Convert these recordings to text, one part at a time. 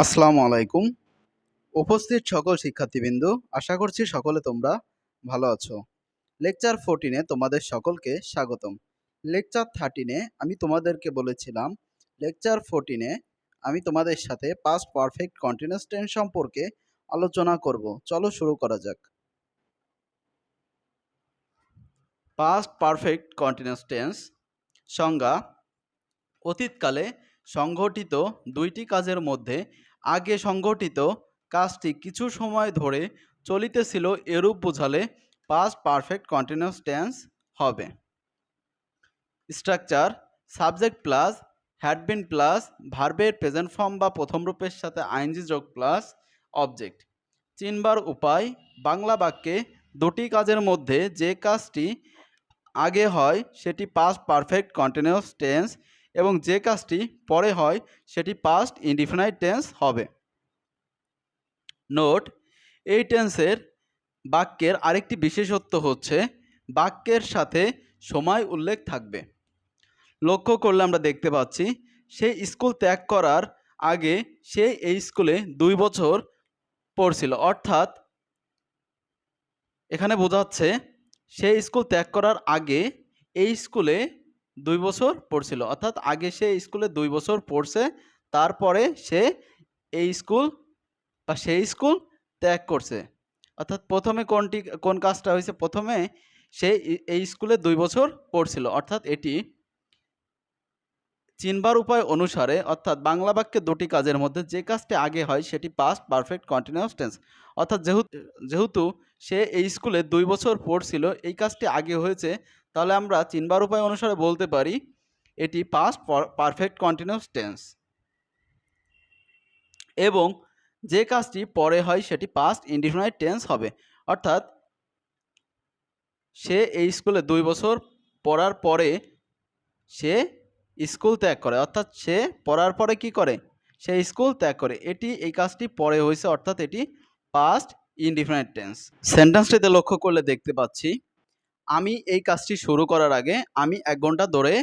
আসসালামু আলাইকুম। উপস্থিত সকল শিক্ষার্থীবৃন্দ, আশা করছি সকলে তোমরা ভালো আছো। লেকচার ফোরটিনে তোমাদের সকলকে স্বাগতম। লেকচার থার্টিনে আমি তোমাদেরকে বলেছিলাম, লেকচার ফোরটিনে আমি তোমাদের সাথে পাস্ট পারফেক্ট কন্টিনিউয়াস টেন্স সম্পর্কে আলোচনা করব। চলো শুরু করা যাক। পাস্ট পারফেক্ট কন্টিনিউয়াস টেন্স সংজ্ঞা, অতীতকালে সংঘটিত দুইটি কাজের মধ্যে আগে সংঘটিত কাজটি কিছু সময় ধরে চলিতেছিল এরূপ বোঝালে পাস্ট পারফেক্ট কন্টিনিউয়াস টেন্স হবে। Structure subject plus had been plus ভার্বের প্রেজেন্ট ফর্ম বা প্রথম রূপের সাথে আইনজি যোগ প্লাস অবজেক্ট চিনবার উপায়, বাংলা বাক্যে দুটি কাজের মধ্যে যে কাজটি আগে হয়, সেটি পাস্ট পারফেক্ট কন্টিনিউয়াস টেন্স এবং যে কাজটি পরে হয়, সেটি পাস্ট ইনডিফিনাইট টেন্স হবে। নোট এই টেন্সের বাক্যের আরেকটি বিশেষত্ব হচ্ছে, বাক্যের সাথে সময় উল্লেখ থাকবে। লক্ষ্য করলে আমরা দেখতে পাচ্ছি সে স্কুল ত্যাগ করার আগে সে এই স্কুলে দুই বছর পড়ছিল। অর্থাৎ, এখানে বোঝাচ্ছে সে স্কুল ত্যাগ করার আগে এই স্কুলে দুই বছর পড়ছিল। অর্থাৎ আগে সে স্কুলে দুই বছর পড়ছে, তারপরে সে এই স্কুল বা সেই স্কুল ত্যাগ করছে। অর্থাৎ প্রথমে কোনটি, কোন কাজটা হয়েছে? প্রথমে সে এই স্কুলে দুই বছর পড়ছিল। অর্থাৎ এটি চিনবার উপায় অনুসারে, অর্থাৎ বাংলা বাক্যে দুটি কাজের মধ্যে যে কাজটি আগে হয়, সেটি পাস্ট পারফেক্ট কন্টিনিউয়াস টেন্স অর্থাৎ যেহেতু যেহেতু সে এই স্কুলে দুই বছর পড়ছিল, এই কাজটি আগে হয়েছে তাহলে আমরা চিনবার উপায় অনুসারে বলতে পারি এটি পাস্ট পারফেক্ট কন্টিনিউয়াস টেন্স এবং যে কাজটি পরে হয় সেটি পাস্ট ইনডিফিনাইট টেন্স হবে। অর্থাৎ সে এই স্কুলে দুই বছর পড়ার পরে সে স্কুল ত্যাগ করে। অর্থাৎ সে পড়ার পরে কি করে? সে স্কুল ত্যাগ করে। এটি এই কাজটি পরে হয়েছে, অর্থাৎ এটি পাস্ট ইনডিফিনাইট টেন্স সেন্টেন্সটিতে লক্ষ্য করলে দেখতে পাচ্ছি আমি এই কাজটি শুরু করার আগে আমি এক ঘণ্টা ধরে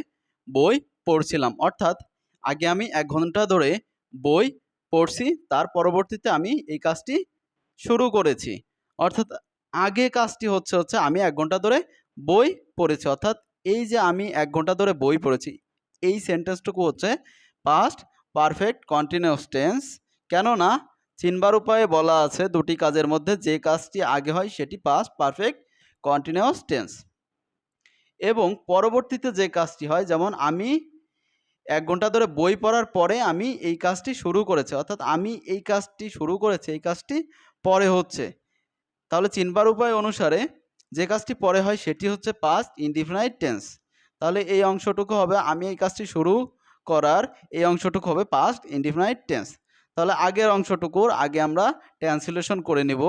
বই পড়ছিলাম। অর্থাৎ আগে আমি এক ঘণ্টা ধরে বই পড়ছি, তার পরবর্তীতে আমি এই কাজটি শুরু করেছি। অর্থাৎ আগে কাজটি হচ্ছে হচ্ছে আমি এক ঘণ্টা ধরে বই পড়েছি। অর্থাৎ এই যে আমি এক ঘণ্টা ধরে বই পড়েছি, এই সেন্টেন্সটুকু হচ্ছে পাস্ট পারফেক্ট কন্টিনিউস টেন্স কেননা, চিনবার উপায়ে বলা আছে, দুটি কাজের মধ্যে যে কাজটি আগে হয় সেটি পাস্ট পারফেক্ট কন্টিনিউয়াস টেন্স এবং পরবর্তীতে যে কাজটি হয়, যেমন আমি এক ঘণ্টা ধরে বই পড়ার পরে আমি এই কাজটি শুরু করেছি, অর্থাৎ আমি এই কাজটি শুরু করেছি, এই কাজটি পরে হচ্ছে। তাহলে চিনবার উপায় অনুসারে যে কাজটি পরে হয়, সেটি হচ্ছে পাস্ট ইনডিফিনাইট টেন্স তাহলে এই অংশটুকু হবে, আমি এই কাজটি শুরু করার এই অংশটুকু হবে পাস্ট ইনডিফিনাইট টেন্স তাহলে আগের অংশটুকুর আগে আমরা ট্রান্সলেশন করে নেব।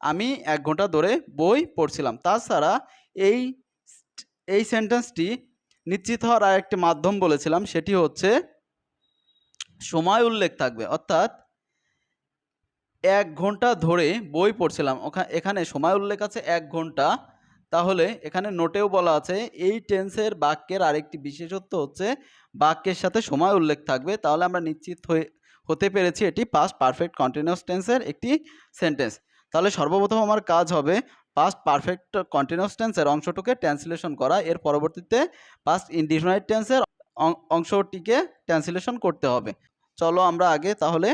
আমি এক ঘণ্টা ধরে বই পড়ছিলাম। তাছাড়া এই এই সেন্টেন্সটি নিশ্চিত হওয়ার আরেকটি মাধ্যম বলেছিলাম, সেটি হচ্ছে সময় উল্লেখ থাকবে। অর্থাৎ এক ঘণ্টা ধরে বই পড়ছিলাম। এখানে সময় উল্লেখ আছে এক ঘণ্টা। তাহলে এখানে নোটেও বলা আছে, এই টেন্সের বাক্যের আরেকটি বিশেষত্ব হচ্ছে বাক্যের সাথে সময় উল্লেখ থাকবে। তাহলে আমরা নিশ্চিত হয়ে, হতে পেরেছি এটি পাস্ট পারফেক্ট কন্টিনিউয়াস টেন্সের একটি সেন্টেন্স তাহলে সর্বপ্রথম আমার কাজ হবে পাস্ট পারফেক্ট কন্টিনিউস টেন্সের অংশটুকে ট্রান্সলেশন করা। এর পরবর্তীতে পাস্ট ইনডিফিনাইট টেন্সের অংশটিকে ট্রান্সলেশন করতে হবে। চলো আমরা আগে তাহলে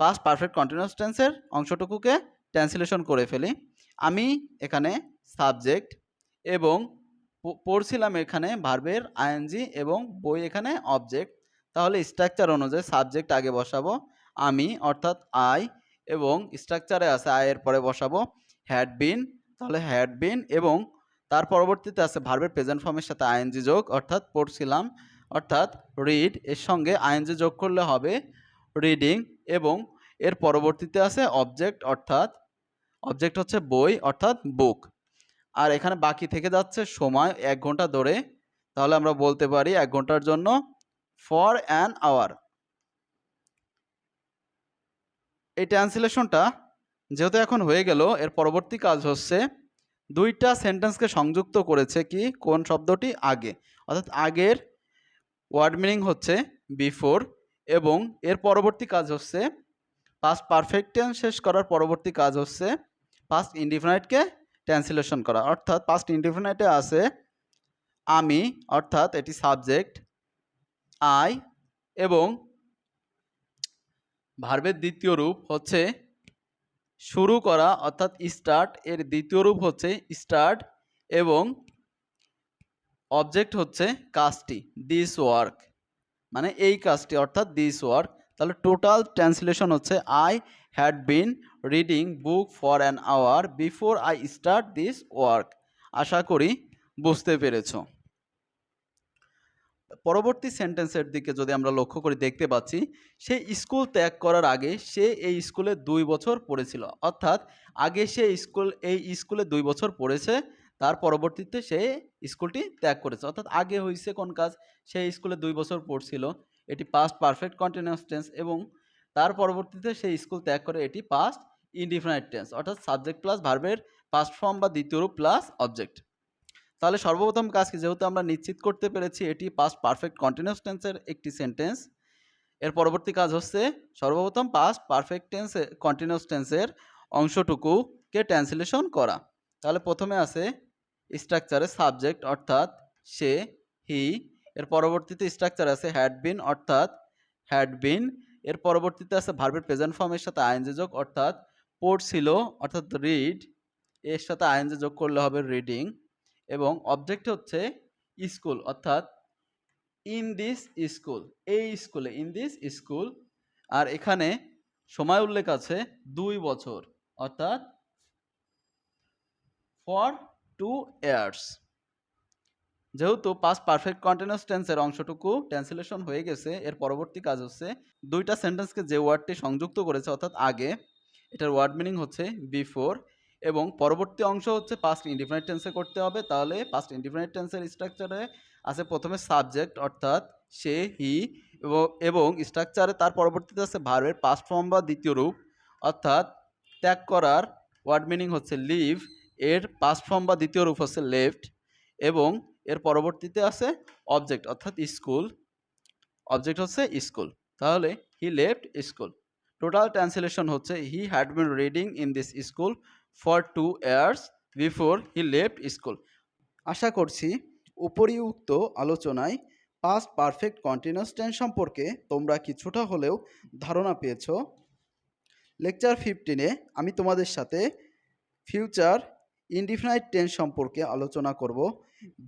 পাস্ট পারফেক্ট কন্টিনিউস টেন্সের অংশটুকুকে ট্রান্সলেশন করে ফেলি। আমি এখানে সাবজেক্ট এবং পড়ছিলাম এখানে ভার্বের আইএনজি এবং বই এখানে অবজেক্ট তাহলে স্ট্রাকচার অনুযায়ী সাবজেক্ট আগে বসাবো। আমি অর্থাৎ আই এবং স্ট্রাকচারে আছে আয়ের পরে বসাবো হ্যাড বিন তাহলে হ্যাড বিন এবং তার পরবর্তীতে আছে ভার্বের প্রেজেন্ট ফর্মের সাথে আইএনজি যোগ, অর্থাৎ পড়ছিলাম, অর্থাৎ রিড এর সঙ্গে আইএনজি যোগ করলে হবে রিডিং এবং এর পরবর্তীতে আছে অবজেক্ট অর্থাৎ অবজেক্ট হচ্ছে বই, অর্থাৎ বুক আর এখানে বাকি থেকে যাচ্ছে সময়, এক ঘণ্টা ধরে, তাহলে আমরা বলতে পারি এক ঘণ্টার জন্য ফর অ্যান আওয়ার এই ট্রান্সলেশনটা যেহেতু এখন হয়ে গেল, এর পরবর্তী কাজ হচ্ছে দুইটা সেন্টেন্সকে সংযুক্ত করেছে কি? কোন শব্দটি? আগে। অর্থাৎ আগের ওয়ার্ড মিনিং হচ্ছে বিফোর এবং এর পরবর্তী কাজ হচ্ছে পাস্ট পারফেক্ট টেন্স শেষ করার পরবর্তী কাজ হচ্ছে পাস্ট ইনডিফিনাইটকে ট্রান্সলেশন করা। অর্থাৎ পাস্ট ইনডিফিনাইটে আছে আমি, অর্থাৎ এটি সাবজেক্ট আই এবং ভার্বের দ্বিতীয় রূপ হচ্ছে শুরু করা, অর্থাৎ স্টার্ট এর দ্বিতীয় রূপ হচ্ছে স্টার্ট এবং অবজেক্ট হচ্ছে কাজটি দিস ওয়ার্ক মানে এই কাজটি, অর্থাৎ দিস ওয়ার্ক তাহলে টোটাল ট্রান্সলেশন হচ্ছে I had been reading book for an hour before I start this work আশা করি বুঝতে পেরেছ। পরবর্তী সেন্টেন্সের দিকে যদি আমরা লক্ষ্য করি, দেখতে পাচ্ছি, সে স্কুল ত্যাগ করার আগে সে এই স্কুলে দুই বছর পড়েছিল। অর্থাৎ আগে সে স্কুল, এই স্কুলে দুই বছর পড়েছে, তার পরবর্তীতে সে স্কুলটি ত্যাগ করেছে। অর্থাৎ আগে হয়েছে কোন কাজ? সে স্কুলে দুই বছর পড়ছিল। এটি পাস্ট পারফেক্ট কন্টিনিউয়াস টেন্স এবং তার পরবর্তীতে সে স্কুল ত্যাগ করে, এটি পাস্ট ইনডিফিনাইট টেন্স অর্থাৎ সাবজেক্ট প্লাস ভার্বের পাস্ট ফর্ম বা দ্বিতীয় রূপ প্লাস অবজেক্ট তাহলে সর্বপ্রথম কাজ কি? যেহেতু আমরা নিশ্চিত করতে পেরেছি এটি পাস্ট পারফেক্ট কন্টিনিউস টেন্সের একটি সেন্টেন্স এর পরবর্তী কাজ হচ্ছে সর্বপ্রথম পাস্ট পারফেক্ট টেন্স কন্টিনিউস টেন্সের অংশটুকুকে ট্রান্সলেশন করা। তাহলে প্রথমে আছে স্ট্রাকচারে সাবজেক্ট অর্থাৎ সে হি এর পরবর্তীতে স্ট্রাকচার আছে হ্যাড বিন অর্থাৎ হ্যাড বিন এর পরবর্তীতে আছে ভার্বের প্রেজেন্ট ফর্মের সাথে আইএনজি যোগ অর্থাৎ পড়ছিল অর্থাৎ রিড এর সাথে আইএনজি যোগ করলে হবে রিডিং এবং অবজেক্ট হচ্ছে স্কুল অর্থাৎ ইন দিস স্কুল এই স্কুলে ইন দিস স্কুল আর এখানে সময় উল্লেখ আছে দুই বছর, অর্থাৎ ফর টু ইয়ার্স যেহেতু পাস্ট পারফেক্ট কন্টিনিউয়াস টেন্সের অংশটুকু ট্রান্সলেশন হয়ে গেছে, এর পরবর্তী কাজ হচ্ছে দুইটা সেন্টেন্সকে যে ওয়ার্ডটি সংযুক্ত করেছে, অর্থাৎ আগে, এটার ওয়ার্ড মিনিং হচ্ছে বিফোর এবং পরবর্তী অংশ হচ্ছে পাস্ট ইনডিফিনাইট টেন্সে করতে হবে। তাহলে পাস্ট ইনডিফিনাইট টেন্সের স্ট্রাকচারে আছে প্রথমে সাবজেক্ট অর্থাৎ সে হি এবং স্ট্রাকচারে তার পরবর্তীতে আছে ভার্বের পাস্ট ফর্ম বা দ্বিতীয় রূপ। অর্থাৎ ত্যাগ করার ওয়ার্ড মিনিং হচ্ছে লিভ এর পাস্ট ফর্ম বা দ্বিতীয় রূপ হচ্ছে লেফট এবং এর পরবর্তীতে আছে অবজেক্ট অর্থাৎ স্কুল অবজেক্ট হচ্ছে স্কুল তাহলে he left school total translation হচ্ছে he had been reading in this school for two years before he left school আশা করছি উপরিউক্ত আলোচনায় পাস্ট পারফেক্ট কন্টিনিউয়াস টেন্স সম্পর্কে তোমরা কিছুটা হলেও ধারণা পেয়েছ। লেকচার ফিফটিনে আমি তোমাদের সাথে ফিউচার ইনডিফিনাইট টেন্স সম্পর্কে আলোচনা করব।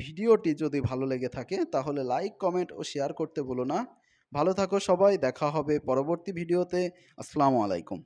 ভিডিওটি যদি ভালো লেগে থাকে তাহলে লাইক কমেন্ট ও শেয়ার করতে বলো না। ভালো থাকো সবাই, দেখা হবে পরবর্তী ভিডিওতে। আসসালামু আলাইকুম।